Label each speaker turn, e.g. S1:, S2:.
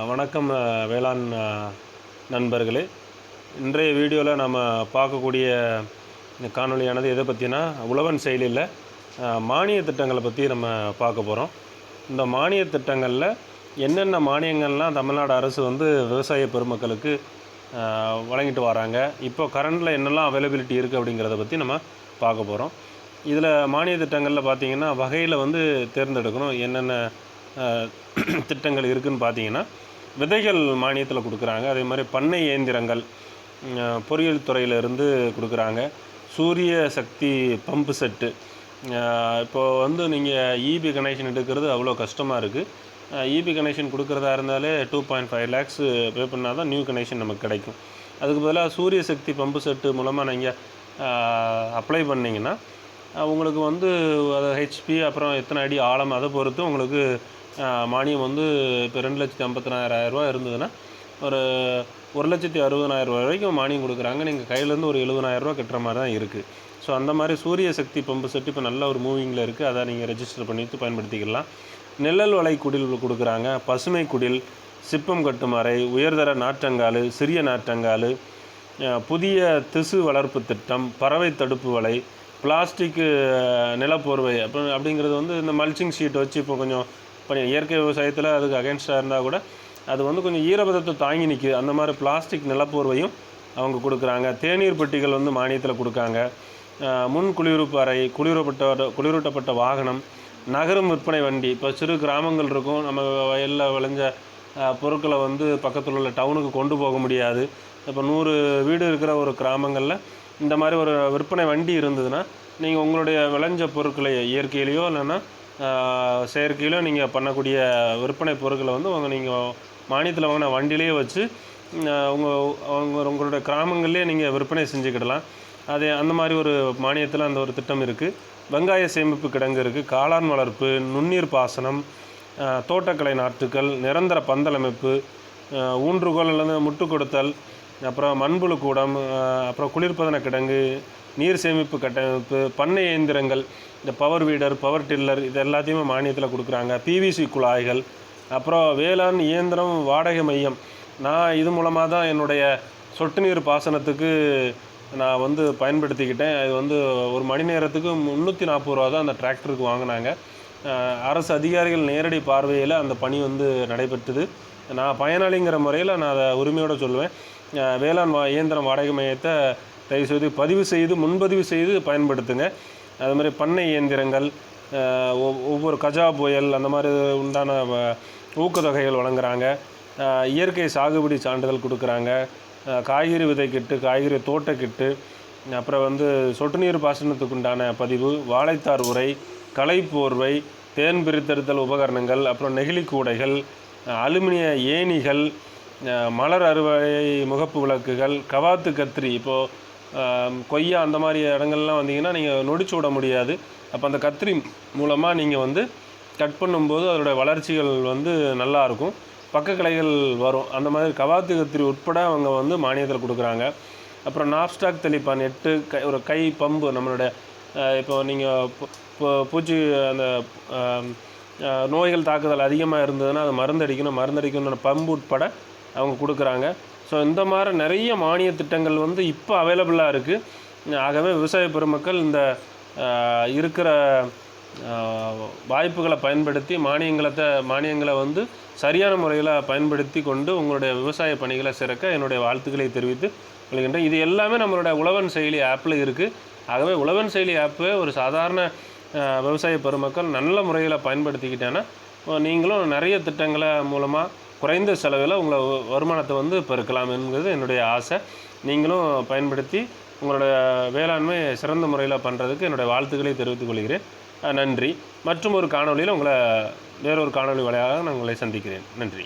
S1: வணக்கம் வேளாண் நண்பர்களே. இன்றைய வீடியோவில் நம்ம பார்க்கக்கூடிய காணொலியானது எதை பற்றினா உழவன் செயலியில் மானிய திட்டங்களை பற்றி நம்ம பார்க்க போகிறோம் இந்த மானிய திட்டங்களில் என்னென்ன மானியங்கள்லாம் தமிழ்நாடு அரசு வந்து விவசாய பெருமக்களுக்கு வழங்கிட்டு வராங்க இப்போ கரண்டில் என்னெல்லாம் அவைலபிலிட்டி இருக்குது அப்படிங்கிறத பற்றி நம்ம பார்க்க போகிறோம் இதில் மானிய திட்டங்களில் பார்த்தீங்கன்னா வகையில் வந்து தேர்ந்தெடுக்கணும் என்னென்ன திட்டங்கள் இருக்குதுன்னு பார்த்தீங்கன்னா விதைகள் மானியத்தில் கொடுக்குறாங்க. அதே மாதிரி பண்ணை இயந்திரங்கள் பொறியியல் துறையிலிருந்து கொடுக்குறாங்க. சூரிய சக்தி பம்பு செட்டு இப்போ வந்து நீங்கள் இபி கனெக்ஷன் எடுக்கிறது அவ்வளோ கஷ்டமாக இருக்குது இபி கனெக்ஷன் கொடுக்குறதா இருந்தாலே two point five lakhs pay பண்ணால் தான் நியூ கனெக்ஷன் நமக்கு கிடைக்கும். அதுக்கு பதிலாக சூரிய சக்தி பம்பு செட்டு மூலமாக நீங்கள் அப்ளை பண்ணிங்கன்னா உங்களுக்கு வந்து அது ஹெச்பி அப்புறம் எத்தனை அடி ஆழம் அதை பொறுத்து உங்களுக்கு மானியம் வந்து இப்போ ரெண்டு லட்சத்தி ஐம்பத்தினாயிரம் ரூபா இருந்ததுன்னா ஒரு ஒரு லட்சத்தி அறுபதனாயிரம் ரூபா வரைக்கும் மானியம் கொடுக்குறாங்க. நீங்கள் கையிலேருந்து ஒரு எழுபதனாயிரரூவா ரூபா கட்டுற மாதிரி தான் இருக்குது ஸோ அந்த மாதிரி சூரிய சக்தி பம்பு செட் இப்போ நல்ல ஒரு மூவிங்கில் இருக்குது அதை நீங்கள் ரெஜிஸ்டர் பண்ணிட்டு பயன்படுத்திக்கலாம். நிழல் வலை குடில் கொடுக்குறாங்க. பசுமை குடில் சிப்பம் கட்டுமறை உயர்தர நாற்றங்கால் சிறிய நாற்றங்கால் புதிய திசு வளர்ப்பு திட்டம் பறவை தடுப்பு வலை பிளாஸ்டிக்கு நிலப்போர்வை அப்போ அப்படிங்கிறது வந்து இந்த மல்ச்சிங் ஷீட் வச்சு இப்போ கொஞ்சம் இப்போ இயற்கை விவசாயத்தில் அதுக்கு அகேன்ஸ்டாக இருந்தால் கூட அது வந்து கொஞ்சம் ஈரப்பதத்தை தாங்கி நிற்குது அந்த மாதிரி பிளாஸ்டிக் நிலப்போர்வையும் அவங்க கொடுக்குறாங்க. தேநீர் பெட்டிகள் வந்து மானியத்தில் கொடுக்காங்க. முன் குளிர்விப்பு அறை குளிரப்பட்ட குளிரூட்டப்பட்ட வாகனம் நகரும் விற்பனை வண்டி. இப்போ சிறு கிராமங்கள் இருக்கும். நம்ம வயலில் விளைஞ்ச பொருட்களை வந்து பக்கத்தில் உள்ள டவுனுக்கு கொண்டு போக முடியாது. இப்போ நூறு வீடு இருக்கிற ஒரு கிராமங்களில் இந்த மாதிரி ஒரு விற்பனை வண்டி இருந்ததுன்னா நீங்கள் உங்களுடைய விளைஞ்ச பொருட்களை இயற்கையிலையோ இல்லைன்னா செயற்கையிலும் நீங்கள் பண்ணக்கூடிய விற்பனை பொருட்களை வந்து உங்கள் நீங்கள் மானியத்தில் வாங்கின வண்டியிலேயே வச்சு உங்கள் உங்கள் உங்களுடைய கிராமங்கள்லேயே நீங்கள் விற்பனை செஞ்சுக்கிடலாம். அதே அந்த மாதிரி ஒரு மானியத்தில் அந்த ஒரு திட்டம் இருக்குது வெங்காய சேமிப்பு கிடங்கு இருக்குது காளான் வளர்ப்பு நுண்ணீர் பாசனம் தோட்டக்கலை நாற்றுக்கள் நிரந்தர பந்தலமைப்பு ஊன்றுகோல் அல்லது முட்டு கொடுத்தல் அப்புறம் மண்புழு கூடம் அப்புறம் குளிர்பதன கிடங்கு நீர் சேமிப்பு கட்டமைப்பு பண்ணை இயந்திரங்கள் இந்த பவர் வீடர் பவர் டில்லர் இது எல்லாத்தையுமே மானியத்தில் கொடுக்குறாங்க. பிவிசி குழாய்கள் அப்புறம் வேளாண் இயந்திரம் வாடகை மையம். நான் இது மூலமாக தான் என்னுடைய சொட்டு நீர் பாசனத்துக்கு நான் வந்து பயன்படுத்திக்கிட்டேன். அது வந்து ஒரு மணி நேரத்துக்கு முந்நூற்றி நாற்பது ரூபா தான் அந்த டிராக்டருக்கு வாங்கினாங்க. அரசு அதிகாரிகள் நேரடி பார்வையில் அந்த பணி வந்து நடைபெற்றது. நான் பயனாளிங்கிற முறையில் நான் அதை உரிமையோடு சொல்லுவேன் வேளாண் இயந்திரம் வாடகை மையத்தை தயவுசெய்து பதிவு செய்து முன்பதிவு செய்து பயன்படுத்துங்க. அது மாதிரி பண்ணை இயந்திரங்கள் ஒவ்- ஒவ்வொரு கஜா புயல் அந்த மாதிரி உண்டான ஊக்கத்தொகைகள் வழங்குறாங்க. இயற்கை சாகுபடி சான்றிதழ் கொடுக்குறாங்க. காய்கறி விதை கிட்டு காய்கறி தோட்ட கிட்டு அப்புறம் வந்து சொட்டு நீர் பாசனத்துக்கு உண்டான பதிவு வாழைத்தார் உரை களை போர்வை தேன் பிரித்தெடுத்தல் உபகரணங்கள் அப்புறம் நெகிழி கூடைகள் அலுமினிய ஏணிகள் மலர் அறுவை முகப்பு விளக்குகள் கவாத்து கத்திரி. இப்போது கொய்யா அந்த மாதிரி இடங்கள்லாம் வந்தீங்கன்னா நீங்கள் நொடிச்சு விட முடியாது. அப்போ அந்த கத்திரி மூலமாக நீங்கள் வந்து கட் பண்ணும்போது அதோட வளர்ச்சிகள் வந்து நல்லாயிருக்கும் பக்க கிளைகள் வரும். அந்த மாதிரி கவாத்து கத்திரி உட்பட அவங்க வந்து மானியத்தில் கொடுக்குறாங்க. அப்புறம் நாப்ஸ்டாக் தெளிப்பான் எட்டு கை ஒரு கை பம்பு நம்மளோட இப்போ நீங்கள் பூச்சி அந்த நோய்கள் தாக்குதல் அதிகமாக இருந்ததுன்னா அது மருந்தடிக்கணும். மருந்தடிக்கணும் பம்பு உட்பட அவங்க கொடுக்குறாங்க. ஸோ இந்த மாதிரி நிறைய மானிய திட்டங்கள் வந்து இப்போ அவைலபிளாக இருக்குது ஆகவே விவசாய பெருமக்கள் இந்த இருக்கிற வாய்ப்புகளை பயன்படுத்தி மானியங்களை மானியங்களை வந்து சரியான முறையில் பயன்படுத்தி கொண்டு உங்களுடைய விவசாய பணிகளை சிறக்க என்னுடைய வாழ்த்துக்களை தெரிவித்து கொள்கின்றேன். இது எல்லாமே நம்மளுடைய உழவன் செயலி ஆப்பில் இருக்குது ஆகவே உழவன் செயலி ஆப்பு ஒரு சாதாரண விவசாய பெருமக்கள் நல்ல முறையில் பயன்படுத்திக்கிட்டேன்னா நீங்களும் நிறைய திட்டங்களை மூலமாக குறைந்த செலவில் உங்களை வருமானத்தை வந்து பெருக்கலாம் என்கிறது என்னுடைய ஆசை. நீங்களும் பயன்படுத்தி உங்களுடைய வேளாண்மை சிறந்த முறையில் பண்ணுறதுக்கு என்னுடைய வாழ்த்துக்களை தெரிவித்துக் கொள்கிறேன். நன்றி. மற்றும் ஒரு காணொளியில் உங்களை வேறொரு காணொளி வழியாக நான் உங்களை சந்திக்கிறேன். நன்றி.